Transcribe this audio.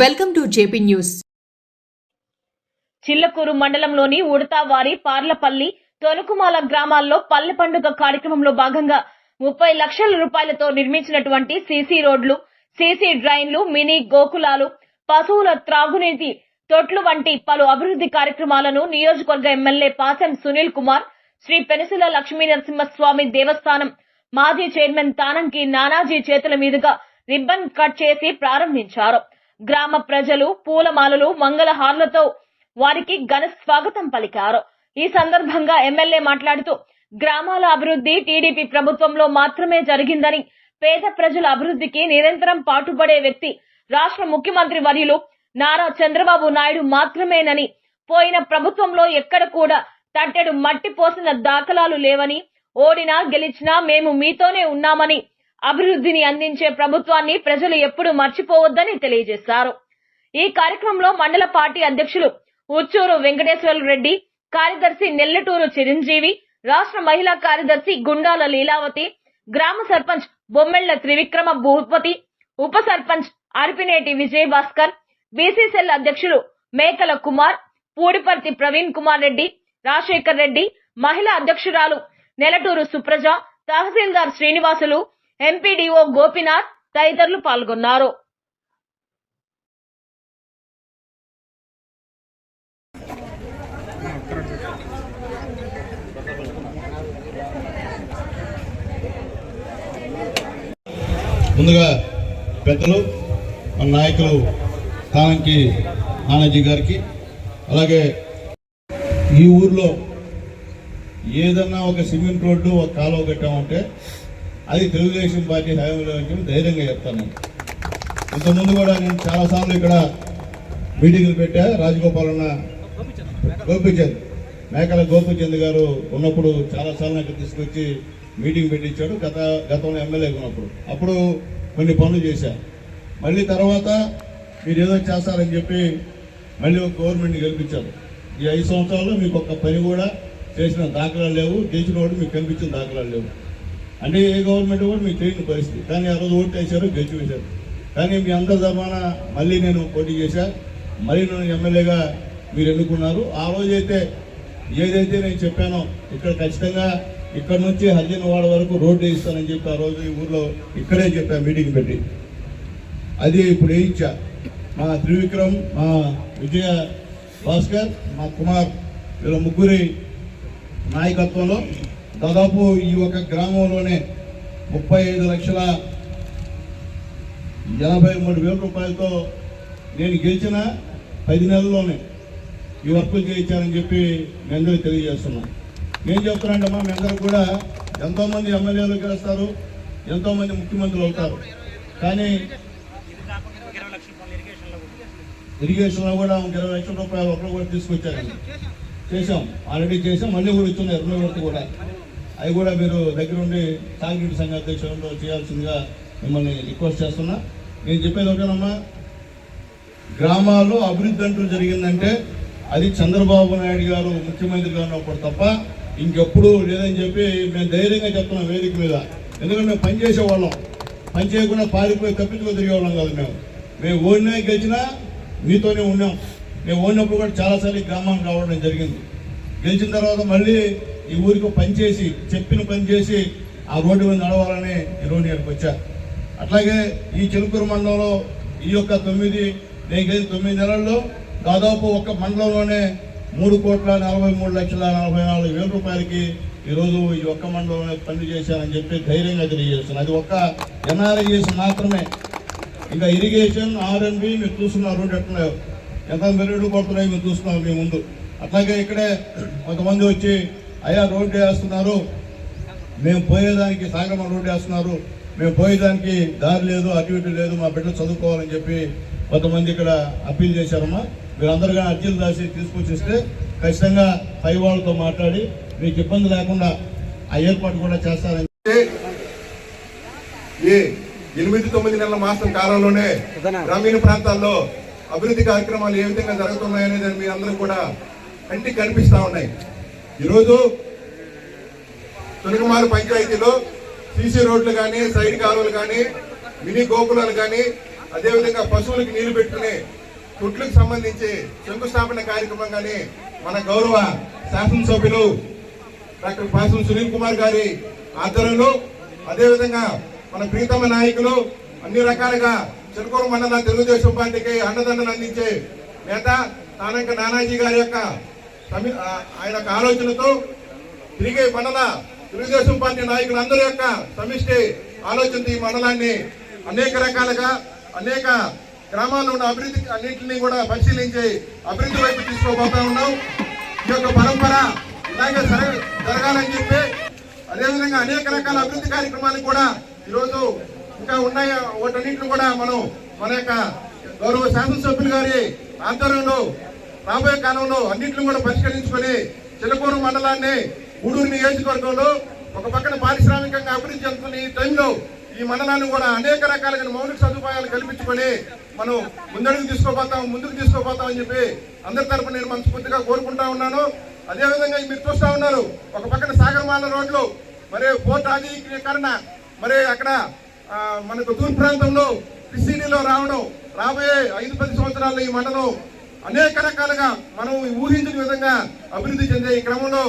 Welcome to JP news. Chillakuru మండలంలోని ఉడతావారి పార్లపల్లి తొలుకుమాల గ్రామాల్లో పల్లె పండుగ కార్యక్రమంలో భాగంగా ముప్పై లక్షల రూపాయలతో నిర్మించినటువంటి సీసీ రోడ్లు సీసీ డ్రైన్లు మినీ గోకులాలు పశువుల త్రాగునీటి తొట్లు వంటి పలు అభివృద్ధి కార్యక్రమాలను నియోజకవర్గ ఎమ్మెల్యే పాసెం సునీల్ కుమార్ శ్రీ పెనసిల లక్ష్మీనరసింహస్వామి దేవస్థానం మాజీ చైర్మన్ తానంకి నానాజీ చేతుల మీదుగా రిబ్బన్ కట్ చేసి ప్రారంభించారు. గ్రామ ప్రజలు పూలమాలలు మంగళహార్లతో వారికి ఘన స్వాగతం పలికారు. ఈ సందర్భంగా ఎమ్మెల్యే మాట్లాడుతూ గ్రామాల అభివృద్ధి టీడీపీ ప్రభుత్వంలో మాత్రమే జరిగిందని పేద ప్రజల అభివృద్ధికి నిరంతరం పాటుపడే వ్యక్తి రాష్ట్ర ముఖ్యమంత్రి వర్యులు నారా చంద్రబాబు నాయుడు మాత్రమేనని పోయిన ప్రభుత్వంలో ఎక్కడ కూడా తట్టెడు మట్టి పోసిన దాఖలాలు లేవని ఓడినా గెలిచినా మేము మీతోనే ఉన్నామని అభివృద్ధిని అందించే ప్రభుత్వాన్ని ప్రజలు ఎప్పుడు మర్చిపోవద్దని తెలియజేశారు. ఈ కార్యక్రమంలో మండల పార్టీ అధ్యక్షులు ఉచ్చూరు వెంకటేశ్వర రెడ్డి కార్యదర్శి నెల్లటూరు చిరంజీవి రాష్ట్ర మహిళా కార్యదర్శి గుండాల లీలావతి గ్రామ సర్పంచ్ బొమ్మెళ్ళ త్రివిక్రమ భూపతి ఉప సర్పంచ్ అరిపినేటి విజయ్ భాస్కర్ బీసీసీఎల్ అధ్యక్షులు మేకల కుమార్ పూడిపర్తి ప్రవీణ్ కుమార్ రెడ్డి రాజశేఖర్ రెడ్డి మహిళా అధ్యక్షురాలు నెలటూరు సుప్రజ తహసీల్దార్ శ్రీనివాసులు ఎంపీడీఓ గోపినాథ్ తదితరులు పాల్గొన్నారు. ముందుగా పెద్దలు మన నాయకులు స్థానంకి నానాజీ గారికి అలాగే ఈ ఊర్లో ఏదన్నా ఒక సిమెంట్ రోడ్డు ఒక కాలువ కట్టామంటే అది తెలుగుదేశం పార్టీ హయాంలో అని ధైర్యంగా చెప్తాను. ఇంతకుముందు కూడా నేను చాలాసార్లు ఇక్కడ మీటింగ్లు పెట్టా రాజగోపాల్ అన్న గోపిచంద్ మేకల గోపిచంద్ గారు ఉన్నప్పుడు చాలాసార్లు నాకు తీసుకొచ్చి మీటింగ్ పెట్టించాడు గత గతంలో ఎమ్మెల్యే ఉన్నప్పుడు. అప్పుడు కొన్ని పనులు చేశా. మళ్ళీ తర్వాత మీరు ఏదో చేస్తారని చెప్పి మళ్ళీ ఒక గవర్నమెంట్ని గెలిపించారు. ఈ ఐదు సంవత్సరాల్లో మీకు ఒక్క పని కూడా చేసిన దాఖలాలు లేవు చేసిన వాడు మీకు కనిపించిన దాఖలాలు లేవు. అంటే ఏ గవర్నమెంట్ కూడా మీకు తెలియని పరిస్థితి. కానీ ఆ రోజు ఓటు వేశారు గెలిచివేశారు కానీ మీ అందరి తరఫున మళ్ళీ నేను పోటీ చేశా. మళ్ళీ నేను ఎమ్మెల్యేగా మీరు ఎన్నుకున్నారు. ఆ రోజైతే ఏదైతే నేను చెప్పానో ఇక్కడ ఖచ్చితంగా ఇక్కడ నుంచి హర్జనవాడ వరకు రోడ్డు వేయిస్తానని చెప్పి ఆ రోజు ఈ ఊర్లో ఇక్కడే చెప్పా మీటింగ్ పెట్టి. అది ఇప్పుడు వేయించా. మా త్రివిక్రమ్ మా విజయ భాస్కర్ మా కుమార్ వీళ్ళ ముగ్గురి నాయకత్వంలో దాదాపు ఈ ఒక గ్రామంలోనే ముప్పై ఐదు లక్షల ఎనభై మూడు వేల రూపాయలతో నేను గెలిచిన పది నెలల్లోనే ఈ వర్కులు చేయించానని చెప్పి మీ అందరికీ తెలియజేస్తున్నాను నేను చెప్తున్నానంటమ్మా మీ అందరూ కూడా ఎంతోమంది ఎమ్మెల్యేలు గెలుస్తారు ఎంతోమంది ముఖ్యమంత్రులు అవుతారు. కానీ ఇరిగేషన్లో కూడా ఇరవై లక్షల రూపాయలు ఒకరు కూడా తీసుకొచ్చారండి చేసాం ఆల్రెడీ చేసాం మళ్ళీ కూడా ఇస్తున్నాయి. ఇరవై వరకు కూడా. అవి కూడా మీరు దగ్గర ఉండి సంఘ అధ్యక్షంలో చేయాల్సిందిగా మిమ్మల్ని రిక్వెస్ట్ చేస్తున్నా. నేను చెప్పేది ఒకనమ్మా గ్రామాల్లో అభివృద్ధి అంటూ జరిగిందంటే అది చంద్రబాబు నాయుడు గారు ముఖ్యమంత్రిగా ఉన్నప్పుడు తప్ప ఇంకెప్పుడు లేదని చెప్పి మేము ధైర్యంగా చెప్తున్నాం వేదిక మీద. ఎందుకంటే మేము పనిచేసేవాళ్ళం పని చేయకుండా పారిపోయి తప్పించుకొని తిరిగేవాళ్ళం కాదు మేము. మేము ఓడినా గెలిచినా మీతోనే ఉన్నాం. మేము ఓడినప్పుడు కూడా చాలాసార్లు గ్రామానికి రావడం జరిగింది. గెలిచిన తర్వాత మళ్ళీ ఈ ఊరికి పనిచేసి చెప్పిన పని చేసి ఆ రోడ్డు మీద నడవాలని ఈ నేను ఇక్కడికి వచ్చా. అట్లాగే ఈ చిలుకూరు మండలంలో ఈ యొక్క తొమ్మిది నేను గెలిచిన తొమ్మిది నెలల్లో దాదాపు ఒక మండలంలోనే మూడు కోట్ల నలభై మూడు లక్షల నలభై నాలుగు వేల రూపాయలకి ఈరోజు ఈ ఒక్క మండలంలో పనులు చేశానని చెప్పి ధైర్యంగా తెలియజేస్తున్నాను అది ఒక్క ఎన్ఆర్ఐఎస్ మాత్రమే. ఇంకా ఇరిగేషన్ ఆర్ఎన్బి మీరు చూస్తున్నారు రోడ్డు ఎంత మెరుగుడు పడుతున్నాయో మీరు చూస్తున్నారు మీ ముందు. అట్లాగే ఇక్కడే కొంతమంది వచ్చి అయ్యా రోడ్డు వేస్తున్నారు. మేము పోయేదానికి సాగరమ రోడ్డు వేస్తున్నారు. మేము పోయేదానికి దారి లేదు అటు ఇటు లేదు మా బిడ్డలు చదువుకోవాలని చెప్పి కొంతమంది ఇక్కడ అప్పీల్ చేశారమ్మా. మీరందరూ కానీ అర్జీలు రాసి తీసుకొచ్చిస్తే ఖచ్చితంగా పై వాళ్ళతో మాట్లాడి మీకు ఇబ్బంది లేకుండా ఆ ఏర్పాటు కూడా చేస్తారని ఈ ఎనిమిది తొమ్మిది నెలల మాసం కాలంలోనే గ్రామీణ ప్రాంతాల్లో అభివృద్ధి కార్యక్రమాలు ఏ విధంగా జరుగుతున్నాయనేది మీ అందరూ కూడా కంటికి కనిపిస్తా ఉన్నాయి. ఈరోజు తొలగమారు పంచాయతీలో సీసీ రోడ్లు కానీ సైడ్ కాలువలు కానీ మినీ గోకులాలు కానీ అదేవిధంగా పశువులకు నీళ్ళు పెట్టుకునే కుట్లకు సంబంధించి శంకుస్థాపన కార్యక్రమం కానీ మన గౌరవ శాసనసభ్యులు డాక్టర్ పాసం సునీల్ కుమార్ గారి ఆధ్వర్యంలో అదేవిధంగా మన ప్రీతమ నాయకులు అన్ని రకాలుగా చిరుకూరు మండల తెలుగుదేశం పార్టీకి అండదండలు అందించే నేత తానంక నానాజీ గారి యొక్క ఆయన యొక్క ఆలోచనతో తిరిగే మండల తెలుగుదేశం పార్టీ నాయకులందరి యొక్క సమిష్టి ఆలోచనతో ఈ మండలాన్ని అనేక రకాలుగా అనేక గ్రామాల్లో ఉన్న అభివృద్ధి అన్నింటినీ కూడా పరిశీలించి అభివృద్ధి వైపు తీసుకోబోతా ఉన్నాం. ఈ యొక్క పరంపర ఇలాగే జరగ- జరగాలని చెప్పి అదేవిధంగా అనేక రకాల అభివృద్ధి కార్యక్రమాలు కూడా ఈరోజు ఇంకా ఉన్నాయి. వాటన్నింటిని కూడా మనం మన యొక్క గౌరవ శాసనసభ్యులు గారి ఆధ్వర్యంలో రాబోయే కాలంలో అన్నింటిని కూడా పరిష్కరించుకొని చిలకూరు మండలాన్ని గూడూరు నియోజకవర్గంలో ఒక పక్కన పారిశ్రామికంగా అభివృద్ధి చెందుతున్న ఈ టైంలో ఈ మండలాన్ని కూడా అనేక రకాలుగా మౌలిక సదుపాయాలు కల్పించుకొని మనం ముందడుగు తీసుకోపోతాం ముందుకు తీసుకోపోతాం అని చెప్పి అందరి తరపున నేను మనస్ఫూర్తిగా కోరుకుంటా ఉన్నాను. అదేవిధంగా మీరు చూస్తా ఉన్నారు ఒక పక్కన సాగరమాల రోడ్లు మరి పోర్ట్ ఆధునీకరణ మరి అక్కడ మనకు తూర్పు ప్రాంతంలో పిసిడిలో రావడం రాబోయే ఐదు పది సంవత్సరాల్లో ఈ మండలం అనేక రకాలుగా మనం ఊహించిన విధంగా అభివృద్ధి చెందే ఈ క్రమంలో